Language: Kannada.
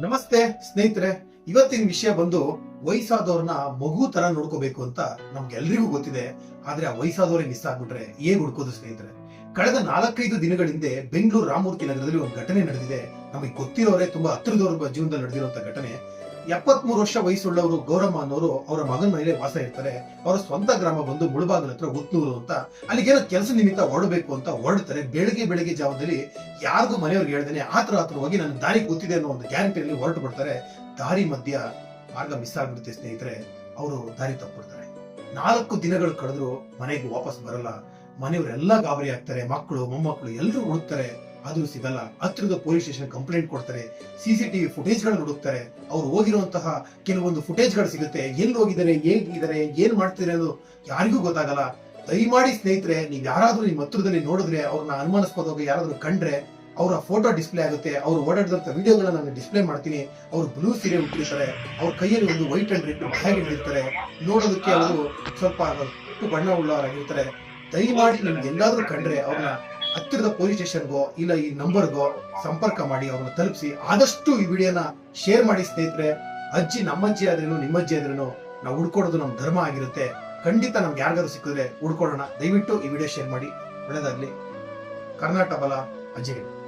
ನಮಸ್ತೆ, ಸ್ನೇಹಿತರೆ. ಇವತ್ತಿನ ವಿಷಯ ಬಂದು ವಯಸ್ಸಾದವ್ರನ್ನ ಮಗು ತರ ನೋಡ್ಕೋಬೇಕು ಅಂತ ನಮ್ಗೆಲ್ರಿಗೂ ಗೊತ್ತಿದೆ. ಆದ್ರೆ ಆ ವಯಸ್ಸಾದವ್ರಿಗೆ ಮಿಸ್ ಆಗ್ಬಿಟ್ರೆ ಹೇಗ್ ಹುಡ್ಕೋದು ಸ್ನೇಹಿತರೆ? ಕಳೆದ ನಾಲ್ಕೈದು ದಿನಗಳ ಹಿಂದೆ ಬೆಂಗಳೂರು ರಾಮಮೂರ್ತಿ ನಗರದಲ್ಲಿ ಒಂದು ಘಟನೆ ನಡೆದಿದೆ. ನಮಗೆ ಗೊತ್ತಿರೋರೆ ತುಂಬಾ ಹತ್ತಿರದವ್ರ ಜೀವನದಲ್ಲಿ ನಡೆದಿರುವಂತ ಘಟನೆ. ಎಪ್ಪತ್ಮೂರು ವರ್ಷ ವಯಸ್ಸುಳ್ಳವರು ಗೌರಮ್ಮ ಅನ್ನೋರು ಅವರ ಮಗನ ಮೇಲೆ ವಾಸ ಇರ್ತಾರೆ. ಅವರ ಸ್ವಂತ ಗ್ರಾಮ ಬಂದು ಮುಳುಬಾಗಲ ಹತ್ರ ಉತ್ನೂರು ಅಂತ. ಅಲ್ಲಿಗೇನೋ ಕೆಲಸ ನಿಮಿತ್ತ ಹೊರಡಬೇಕು ಅಂತ ಹೊರಡ್ತಾರೆ ಬೆಳಗ್ಗೆ ಬೆಳಗ್ಗೆ ಜಾವದಲ್ಲಿ ಯಾರಿಗೂ ಮನೆಯವ್ರಿಗೆ ಹೇಳ್ದೇನೆ ಆತರ ಆತರ ಹೋಗಿ ನನ್ನ ದಾರಿ ಗೊತ್ತಿದೆ ಅನ್ನೋ ಒಂದು ಗ್ಯಾರಂಟಿಯಲ್ಲಿ ಹೊರಟು ಬಿಡ್ತಾರೆ. ದಾರಿ ಮಧ್ಯ ಮಾರ್ಗ ಮಿಸ್ ಆಗ್ಬಿಡುತ್ತೆ ಸ್ನೇಹಿತರೆ. ಅವರು ದಾರಿ ತಪ್ಪಿಡ್ತಾರೆ ನಾಲ್ಕು ದಿನಗಳು ಕಳೆದ್ರು ಮನೆಗೆ ವಾಪಸ್ ಬರಲ್ಲ. ಮನೆಯವರೆಲ್ಲ ಗಾಬರಿ ಆಗ್ತಾರೆ, ಮಕ್ಕಳು, ಮೊಮ್ಮಕ್ಕಳು ಎಲ್ಲರೂ ಹುಡುಕ್ತಾರೆ. ಅದು ಸಿಗಲ್ಲ. ಹತ್ತಿರದ ಪೊಲೀಸ್ ಸ್ಟೇಷನ್ ಕಂಪ್ಲೇಂಟ್ ಕೊಡ್ತಾರೆ ಸಿಸಿಟಿವಿ ಫುಟೇಜ್ ಗಳನ್ನ ಹುಡುಕ್ತಾರೆ. ಅವ್ರು ಹೋಗಿರುವಂತಹ ಕೆಲವೊಂದು ಫುಟೇಜ್ಗಳು ಸಿಗುತ್ತೆ. ಎಲ್ಲಿ ಹೋಗಿದ್ದಾರೆ ಹೇಗಿದ್ದಾರೆ ಏನ್ ಮಾಡ್ತಿದ್ದಾರೆ ಅನ್ನೋದು ಯಾರಿಗೂ ಗೊತ್ತಾಗಲ್ಲ. ದಯಮಾಡಿ ಸ್ನೇಹಿತರೆ, ನೀವು ಯಾರಾದ್ರೂ ನಿಮ್ಮ ಹತ್ರದಲ್ಲಿ ನೋಡಿದ್ರೆ ಅವ್ರನ್ನ ಅನುಮಾನಿಸ್ಬೋದಾಗ ಯಾರಾದ್ರೂ ಕಂಡ್ರೆ ಅವರ ಫೋಟೋ ಡಿಸ್ಪ್ಲೇ ಆಗುತ್ತೆ. ಅವ್ರು ಓಡಾಡಿದಂತ ವಿಡಿಯೋಗಳನ್ನ ನಾನು ಡಿಸ್ಪ್ಲೇ ಮಾಡ್ತೀನಿ. ಅವ್ರು ಬ್ಲೂ ಸೀರೆ ಉಟ್ಟಿರ್ತಾರೆ ಅವ್ರ ಕೈಯಲ್ಲಿ ಒಂದು ವೈಟ್ ಅಂಡ್ ರೆಡ್ ಬ್ಯಾಗ್ ಹಿಡಿದಿರ್ತಾರೆ ನೋಡೋದಕ್ಕೆ ಅವರು ಸ್ವಲ್ಪ ಬಣ್ಣ ಉಳ್ಳವರಾಗಿರ್ತಾರೆ. ದಯಮಾಡಿ ನಿಮ್ಗೆ ಎಲ್ಲಾದ್ರೂ ಕಂಡ್ರೆ ಅವ್ರನ್ನ ಹತ್ತಿರದ ಪೊಲೀಸ್ ಸ್ಟೇಷನ್ಗೋ ಇಲ್ಲ ಈ ನಂಬರ್ಗೋ ಸಂಪರ್ಕ ಮಾಡಿ ಅವ್ರನ್ನ ತಲುಪಿಸಿ. ಆದಷ್ಟು ಈ ವಿಡಿಯೋನ ಶೇರ್ ಮಾಡಿ ಸ್ನೇಹಿತರೆ. ಅಜ್ಜಿ ನಮ್ಮಜ್ಜಿ ಆದ್ರೇನು, ನಿಮ್ಮಜ್ಜಿ ಆದ್ರೇನು, ನಾವು ಹುಡ್ಕೊಡೋದು ನಮ್ಮ ಧರ್ಮ ಆಗಿರುತ್ತೆ. ಖಂಡಿತ ನಮ್ಗೆ ಯಾರಿಗಾದ್ರು ಸಿಕ್ಕಿದ್ರೆ ಹುಡ್ಕೊಡೋಣ. ದಯವಿಟ್ಟು ಈ ವಿಡಿಯೋ ಶೇರ್ ಮಾಡಿ. ಒಳ್ಳೇದಾಗ್ಲಿ. ಕರ್ನಾಟಕ ಬಲ. ಅಜ್ಜಿಗೆ